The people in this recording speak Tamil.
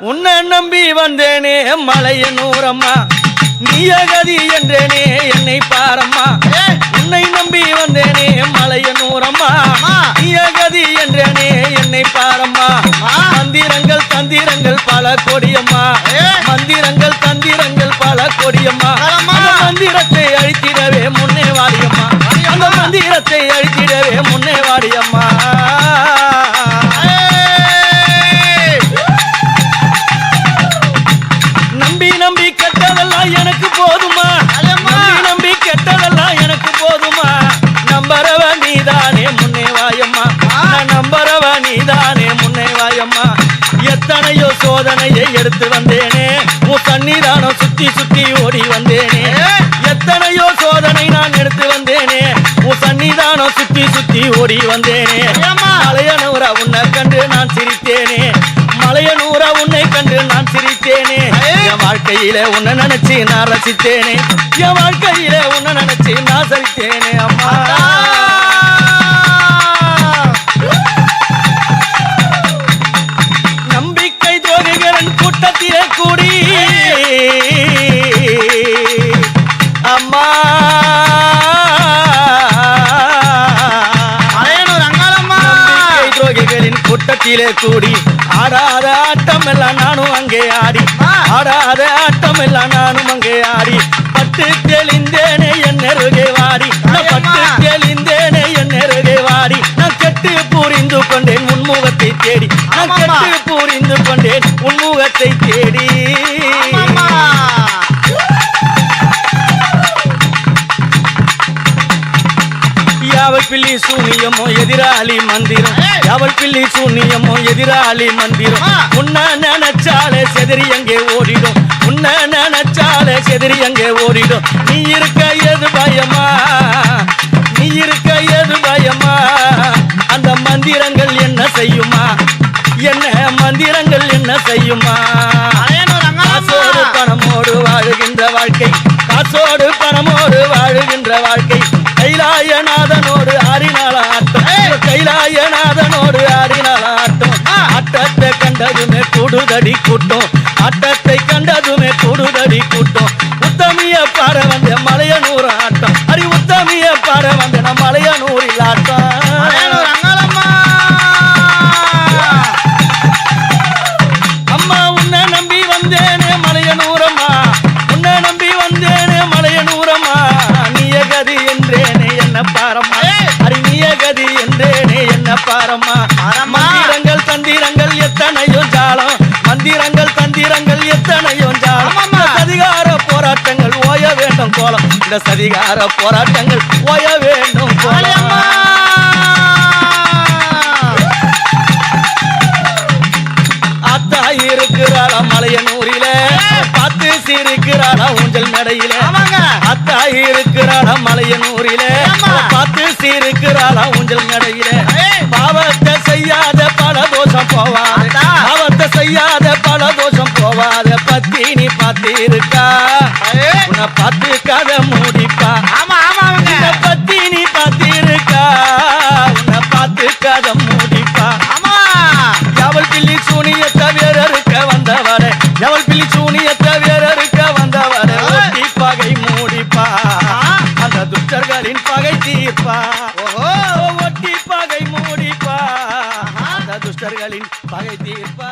உன்னை நம்பி வந்தேனே மலையனூரம்மா நீயகதி என்றேனே என்னை பாரம்மா. உன்னை நம்பி வந்தேனே மலையனூரம்மா அம்மா. நீயகதி என்றேனே என்னை பாரம்மா. மந்திரங்கள் தந்திரங்கள் பல கொடியம்மா. மந்திரங்கள் தந்திரங்கள் பல கொடியம்மா. மந்திரத்தை அழித்திடவே முன்னே வாடியம்மா. அந்த மந்திரத்தை அழித்திடவே முன்னே வாடியம்மா. கெட்டதெல்லாம் எனக்கு போதுமா நம்பரவ நீதானே முன்னே வாயம்மா. நான் நம்பரவ நீதானே முன்னே வாயம்மா எத்தனையோ சோதனையை எடுத்து வந்தேனே உன் சன்னிதானம் சுத்தி சுத்தி ஓடி வந்தேனே. எத்தனையோ சோதனை நான் எடுத்து வந்தேனே உன் சன்னிதானம் சுத்தி சுத்தி ஓடி வந்தேனே? மலையனூரா உன்னை கண்டு நான் சிரித்தேனே வாழ்க்கையில உன்னை நினைச்சு நான் ரசித்தேனே. என் வாழ்க்கையில உன்னை நினைச்சு நான் சரித்தேனே கூட்டத்திலே கூடி ஆடாத ஆட்டம் எல்லாம் நானும் அங்கே ஆடி. ஆடாத ஆட்டம் எல்லாம் நானும் அங்கே ஆடி பட்டு தெளிந்தேனே என் நெருகே வாடி. பட்டு தெளிந்தேனே என் நெருகே வாடி நான் கெட்டு புரிந்து கொண்டேன் உன்முகத்தை தேடி நான். கெட்டு புரிந்து கொண்டேன் உன்முகத்தை தேடி யாவல் பிள்ளி சூனியமோ எதிராளி மந்திரம். யாவல் பிள்ளி சூனியமோ எதிராளி மந்திரம். ஆ. உன்ன நினைச்சாலே செதறி அங்கே ஓடிடும். உன்ன நினைச்சாலே செதறி அங்கே ஓடிடும். நீ இருக்க எது பயமா? நீ இருக்க எது பயமா? அந்த மந்திரங்கள் என்ன செய்யுமா? என்ன மந்திரங்கள் என்ன செய்யுமா. காசோடு பணமோடு வாழுகின்ற வாழ்க்கை. காசோடு பணமோடு வாழுகின்ற வாழ்க்கை. கைலாயநாதனோடு ஆடினால ஆட்டம். கைலாயநாதனோடு ஆடினால ஆட்டம். ஆட்டத்தை கண்டதுமே கூடுதடி கூட்டம் ஆட்டத்தை கண்டதுமே கூடுதடி கூட்டம் தந்திரங்கள் எத்தனையோ சதிகார போராட்டங்கள் ஓய வேண்டும் கோலம் இந்த சதிகார போராட்டங்கள் ஓய வேண்டும். கோலம் அத்தா இருக்கிறாளா மலையனூரில பார்த்து சிரிக்கிறாளா ஊஞ்சல் மேடையில. அத்தா இருக்கிறாளா மலையனூரில. பார்த்து சிரிக்கிறாளா ஊஞ்சல் மேடையில. பாவத்தை செய்யாத பல தோஷம் அத்தா. பாவத்தை செய்யாத பல தோஷம் போவாத பத்தி நீ பார்த்து இருக்கா ஏய். உன்னை பார்த்து கதை முடிப்பா. ஆமா ஆமாங்க. உன்னை பத்தி நீ பார்த்து இருக்கா உன்னை பார்த்து கதை முடிப்பா. ஆமா. எவள் பிள்ளி சூனியத்தை வேற இருக்க வந்தவரே எவள் பிள்ளி சூனியத்தை வேற இருக்க வந்தவரே ஒட்டி பகை மூடிப்பா. அந்த துஷ்டர்களின் பகை தீர்ப்பா. ஓஹோ. ஒட்டி பகை மூடிப்பா. அந்த துஷ்டர்களின் பகை தீர்ப்பா.